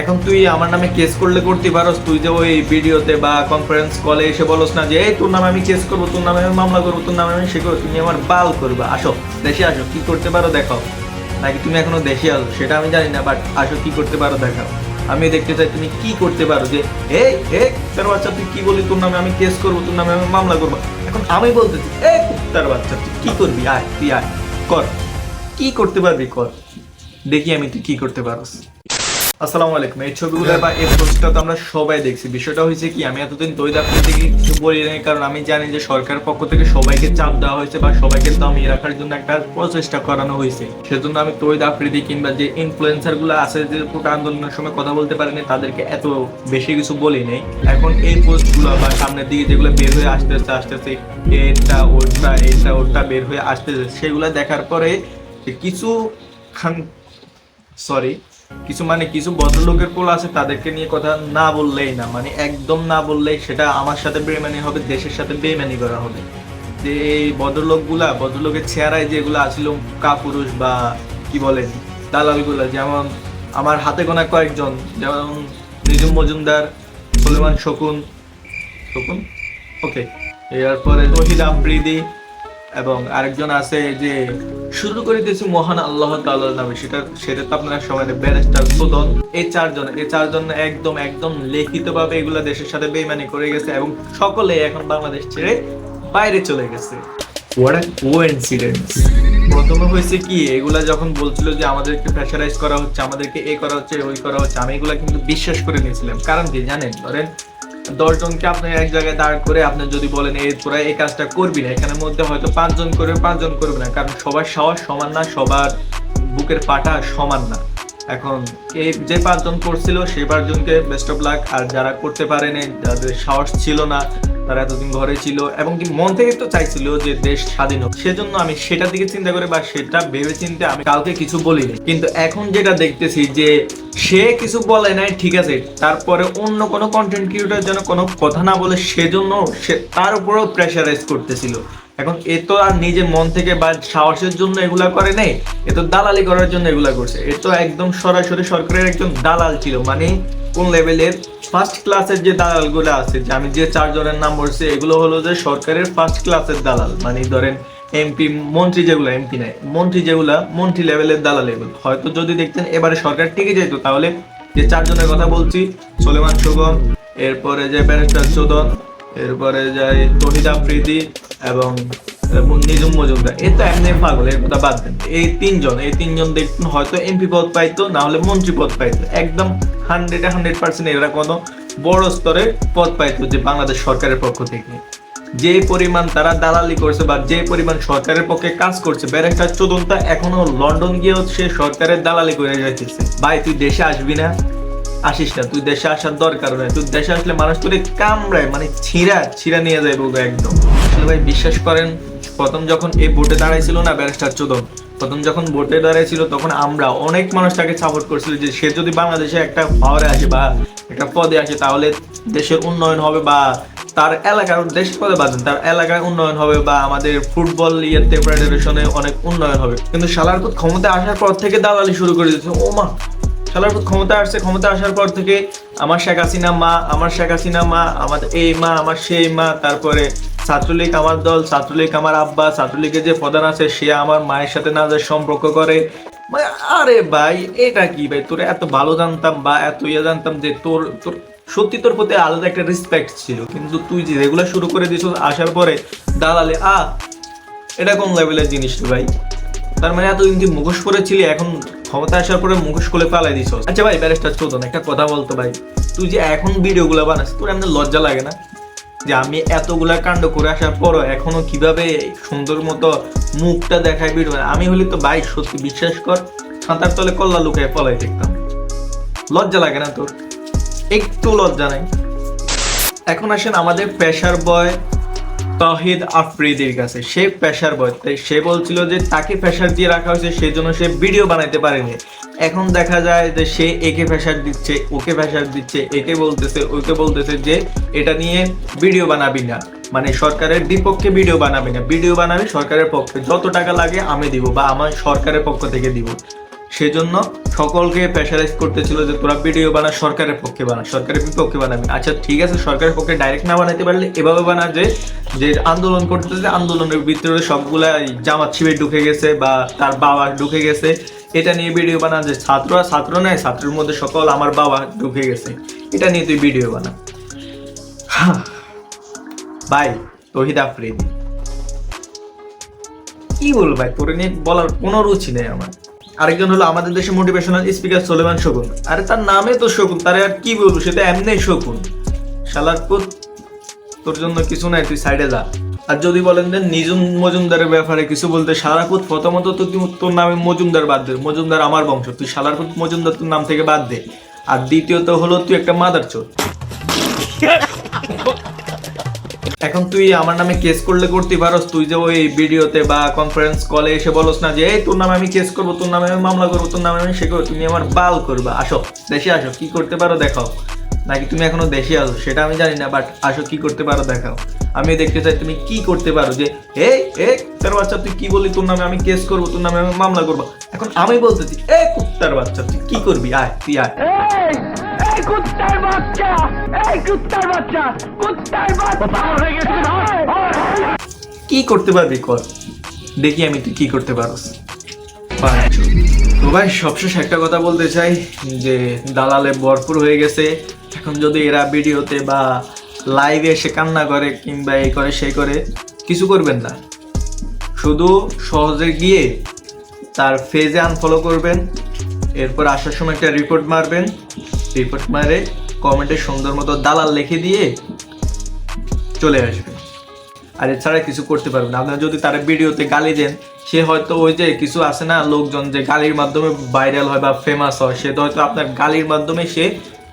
এখন তুই আমার নামে কেস করলে করতে পারোস, তুই যে ওই ভিডিওতে বা কনফারেন্স কলে এসে বলস না যে, এই, তোর নামে আমি কেস করব, তোর নামে আমি মামলা করব, তোর নামে আমি সে করব তুমি আমার বাল করবে। আসো, দেশে আসো, কি করতে পারো দেখাও। নাকি তুমি এখনও দেশে আসো সেটা আমি জানি না বাট আসো, কি করতে পারো দেখাও। আমি দেখতে চাই তুমি কি করতে পারো যে, এই এই তার বাচ্চা, তুই কি বলি তোর নামে আমি কেস করব, তোর নামে আমি মামলা করব? এখন আমি বলতেছি এ তার বাচ্চা, তুই কি করবি? আয়, তুই আয়, কর। কি করতে পারবি, কর। দেখি আমি তুই কি করতে পারস। আসসালামু আলাইকুম। এই ছবিগুলো বা এই পোস্টটা তো আমরা সবাই দেখছি। বিষয়টা হয়েছে কি, আমি এতদিন দৈদ আপনাদের কিছু বলি নাই, কারণ আমি জানি যে সরকার পক্ষ থেকে সবাইকে চাপ দেওয়া হয়েছে বা সবাইকে দমিয়ে রাখার জন্য একটা প্রচেষ্টা করানো হয়েছে। সেজন্য আমি তৈদ আফ্রিদি কিংবা যে ইনফ্লুয়েন্সারগুলো আছে যে পুরো আন্দোলনের সময় কথা বলতে পারেনি, তাদেরকে এত বেশি কিছু বলি নেই। এখন এই পোস্টগুলো বা সামনের দিকে যেগুলো বের হয়ে আসতেছে আসতেছে এটা, ওটা এটা, ওটা বের হয়ে আসতেছে, সেগুলো দেখার পরে কিছু খান সরি কিছু মানে কিছু ভদ্রলোকের পোল আছে, তাদেরকে নিয়ে কথা না বললেই না। মানে একদম না বললেই সেটা আমার সাথে বেমানি হবে, দেশের সাথে বেমানি করা হবে। যে এই ভদ্রলোকগুলা, ভদ্রলোকের চেহারায় যেগুলো আছিল কাপুরুষ বা কি বলেন দালালগুলা, যেমন আমার হাতে গোনা কয়েকজন, যেমন নিজুম মজুমদার, সুলেমান শকুন শকুন? ওকে এরপরে তহিদ আফ্রিদি এবং আরেকজন আছে যে শুরু করে দিয়েছি মহান আল্লাহ তাআলার নামে। সেটা সেটা তো আপনারা সবাই ব্যারিস্টার সুদন। এই চারজন এই চারজন একদম একদম লিখিত ভাবে এগুলা দেশের সাথে বেইমানি করে গেছে এবং সকলে এখন বাংলাদেশ ছেড়ে বাইরে চলে গেছে। প্রথমে হয়েছে কি, এগুলা যখন বলছিল যে আমাদেরকে প্রেশারাইজ করা হচ্ছে, আমাদেরকে এ করা হচ্ছে, ওই করা হচ্ছে, আমি এগুলা কিন্তু বিশ্বাস করে নিয়েছিলাম। কারণ কি জানেন, ধরেন দশজনকে আপনি এক জায়গায় দাঁড় করে আপনি যদি বলেন এই তোরা এই কাজটা করবি না, এখানের মধ্যে হয়তো পাঁচজন করবে পাঁচজন করবে না। কারণ সবার সাহস সমান না, সবার বুকের পাটা সমান না। এখন এই যে পাঁচজন করছিল সেই পাঁচজনকে বেস্ট অফ লাক আর যারা করতে পারেনি, যাদের সাহস ছিল না তারা এতদিন ঘরে ছিল এবং কি মন থেকে তো চাইছিল যে দেশ স্বাধীন হোক। সেজন্য আমি সেটার দিকে চিন্তা করে বা সেটা ভেবে চিন্তে আমি কাউকে কিছু বলিনি। কিন্তু এখন যেটা দেখতেছি যে সে কিছু বলে নাই, ঠিক আছে, তারপরে অন্য কোনো কন্টেন্ট ক্রিয়েটর যেন কোনো কথা না বলে সেজন্য সে তার উপরেও প্রেশারাইজ করতেছিল। এখন এ তো আর নিজের মন থেকে বা সাহসের জন্য এগুলা করে নাই, এ তো দালালি করার জন্য এগুলা করছে। এ তো একদম সরাসরি সরকারের একজন দালাল ছিল মানে কোন লেভেলের ফার্স্ট ক্লাসের যে দালালগুলো আছে, যে আমি যে চারজনের নাম বলছি, এগুলো হলো যে সরকারের ফার্স্ট ক্লাসের দালাল। মানে ধরেন এমপি মন্ত্রী যেগুলো এমপি নাই, মন্ত্রী যেগুলা মন্ত্রী লেভেলের দালাল এগুলো। হয়তো যদি দেখতেন এবারে সরকার টিকে যেত তাহলে যে চারজনের কথা বলছি, সোলেমান সুগম, এরপরে যে ব্যারিস্টার চোদন এরপরে যায় তহিদ আফ্রিদি এবং মজুমদার। এ তো এমনি পাগল এর কথা বাদ দেন। এই তিনজন এই তিনজন দেখুন, হয়তো এমপি পদ পাইতো, না হলে মন্ত্রী পদ পাইতো। একদম হান্ড্রেড পার্সেন্ট এরা কোনো বড় স্তরে পদ পাইতো যে বাংলাদেশ সরকারের পক্ষ থেকে। যে পরিমাণ তারা দালালি করছে বা যে পরিমাণ সরকারের পক্ষে কাজ করছে, ব্যারিস্টার চোদনটা এখনও লন্ডন গিয়েও সে সরকারের দালালি করে যাইতেছে ভাই, তুই দেশে আসবি না? আসিস না। তুই দেশে আসার দরকার নেই। তুই দেশে আসলে মানুষ তোরে কামড়ায় মানে ছিঁড়া ছিঁড়া নিয়ে যায় বলব একদম। আসলে ভাই, বিশ্বাস করেন প্রথম যখন এই ভোটে দাঁড়াইছিল না ব্যারিস্টার চোদন, প্রথম যখন ভোটে দাঁড়াইছিল তখন আমরা অনেক মানুষ তাকে সাপোর্ট করছিল যে সে যদি বাংলাদেশে একটা পাওয়ারে আসে বা একটা পদে আসে তাহলে দেশের উন্নয়ন হবে বা তার এলাকার দেশ পদে বাদেন তার এলাকায় উন্নয়ন হবে বা আমাদের ফুটবল ইয়েতে ফেডারেশনে অনেক উন্নয়ন হবে। কিন্তু সালারপুর ক্ষমতা আসার পর থেকে দালালি শুরু করে দিয়েছে। ও মা সালারপুর ক্ষমতা আসছে ক্ষমতা আসার পর থেকে আমার শেখ হাসিনা মা, আমার শেখ হাসিনা মা আমাদের এই মা, আমার সেই মা, তারপরে ছাত্রলীগ আমার দল, ছাত্রলীগ আমার আব্বা, ছাত্রলীগের যে প্রধান আছে, সে আমার মায়ের সাথে না যে সম্পর্ক করে। মানে আরে ভাই, এটা কি ভাই? তোর এত ভালো জানতাম বা এত ইয়ে জানতাম যে তোর তোর, সত্যি তোর প্রতি আলাদা একটা রেসপেক্ট ছিল। কিন্তু তুই যে রেগুলার শুরু করে দিস আসার পরে দালালে, আ, এটা কোন লেভেলের জিনিস ভাই? তার মানে এতদিন তুই মুখোশ পরেছিলি, এখন ক্ষমতা আসার পরে মুখোশ করে পালাই দিছ আচ্ছা ভাই, ব্যারিস্টার চোদন একটা কথা বলতো ভাই। তুই যে এখন ভিডিওগুলো বানাস, তোর এমনি লজ্জা লাগে না? যে আমি এতগুলা কাণ্ড করে আসার পরও এখনও কীভাবে সুন্দর মতো মুখটা দেখায় ভিডিও আমি হলি তো ভাই, সত্যি বিশ্বাস কর, সাঁতার তলে কল্লা লুকায় পলাই দেখতাম। লজ্জা লাগে না তোর? একটু লজ্জা নাই। এখন আসেন আমাদের প্রেশার বয় তহিদ আফ্রিদির কাছে। সে প্রেশার বয় তাই সে বলছিল যে তাকে প্রেশার দিয়ে রাখা হয়েছে, সেই জন্য সে ভিডিও বানাইতে পারেনি। এখন দেখা যায় যে সে একে প্রেশার দিচ্ছে, ওকে প্রেশার দিচ্ছে, একে বলতেছে, ওকে বলতেছে যে এটা নিয়ে ভিডিও বানাবি না। মানে সরকারের বিপক্ষে ভিডিও বানাবি না। ভিডিও বানাবি সরকারের পক্ষে। যত টাকা লাগে আমি দিব বা আমার সরকারের পক্ষ থেকে দিব। সেজন্য সকলকে প্রেশারাইজ করতেছিল যে তোরা ভিডিও বানা, সরকারের পক্ষে বানা, সরকারের বিপক্ষে বানাবি আচ্ছা ঠিক আছে, সরকারের পক্ষে ডাইরেক্ট না বানাতে পারলে এভাবে বানা যে যে আন্দোলন করতেছে আন্দোলনের ভিতরে সবগুলা জামাত শিবির ঢুকে গেছে বা তার বাবা ঢুকে গেছে। এটা নিয়ে ভিডিও বানা যে ছাত্ররা ছাত্র নয়, ছাত্রের মধ্যে সকল আমার বাবা ঢুকে গেছে। এটা নিয়ে তুই ভিডিও বানা। ভাই, তহিদ আফ্রিদি। কি বলব ভাই, তোরে নিয়ে বলার কোনো রুচি নেই আমার। আরেকজন হলো আমাদের দেশে মোটিভেশনাল স্পিকার সোলেমান শকুন। আরে তার নামে তো শকুন, তারে আর কি বলব সেটা এমনি শকুন। শালার তোর জন্য কিছু নাই, তুই সাইডে যা। আর যদি বলেন যে নিজুম মজুমদারের ব্যাপারে কিছু বলতে সারাপুত প্রথমত তো তুই তোর নামে মজুমদার বাদ দে, মজুমদার আমার বংশ, তুই সালারপুত মজুমদার তোর নাম থেকে বাদ দে। আর দ্বিতীয়ত হলো তুই একটা মাদার চোর এখন তুই আমার নামে কেস করলে করতে পারস। তুই যে ওই ভিডিওতে বা কনফারেন্স কলে এসে বলস না যে, এই, তোর নামে আমি কেস করব, তোর নামে আমি মামলা করব, তোর নামে আমি সে করব, তুমি আমার বাল করবা। আসো, দেশে আসো, কি করতে পারো দেখাও। নাকি তুমি এখনও দেশে আসো সেটা আমি জানি না বাট আসো, কি করতে পারো দেখাও। আমি দেখতে চাই তুমি কি করতে পারো যে, এই এ তার বাচ্চা, তুই কি বলি তোর নামে আমি কেস করব, তোর নামে আমি মামলা করব? এখন আমি বলতেছি এ কুত্তার বাচ্চা, তুই কি করবি? আয়, তুই আয়। এই এই কুত্তার বাচ্চা এই কুত্তার বাচ্চা কুত্তার বাচ্চা। কি করতে পারবি কর। দেখি আমি তুই কি করতে পারস। তো ভাই সবশেষ একটা কথা বলতে চাই যে দালালে ভরপুর হয়ে গেছে। এখন যদি এরা ভিডিওতে বা লাইভে এসে কান্না করে কিংবা এই করে সে করে কিছু করবেন না। শুধু সহজে গিয়ে তার ফেজে আনফলো করবেন। এরপর আসার সময় একটা রিপোর্ট মারবেন। রিপোর্ট মারে কমেন্টে সুন্দর মতো দালাল লিখে দিয়ে চলে আসবে। আর এছাড়া কিছু করতে পারবেন না। আপনারা যদি তার ভিডিওতে গালি দেন, সে হয়তো ওই যে কিছু আছে না, লোকজন যে গালির মাধ্যমে ভাইরাল হয় বা ফেমাস হয়, সে হয়তো আপনার গালির মাধ্যমে সে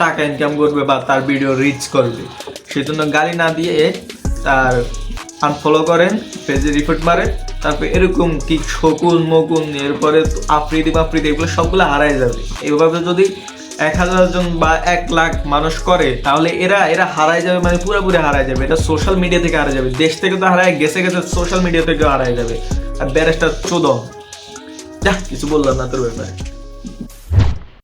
টাকা ইনকাম করবে বা তার ভিডিও রিচ করবে। সেজন্য গালি না দিয়ে তার আনফলো করেন পেজে রিপোর্ট মারেন, তারপর এরকম কি শকুন, মকুন, এরপরে আফ্রিদি মাফ্রিদি এগুলো সবগুলো হারাই যাবে। এইভাবে যদি এক হাজার জন বা এক লাখ মানুষ করে, তাহলে এরা এরা হারাই যাবে মানে পুরোপুরি হারাই যাবে। এটা সোশ্যাল মিডিয়া থেকে হারাই যাবে। দেশ থেকে তো হারায়, গেছে গেছে সোশ্যাল মিডিয়া থেকে হারাই যাবে। আর ব্যারেস্টার চোদন। যা কিছু বললাম না তোর ব্যাপারে।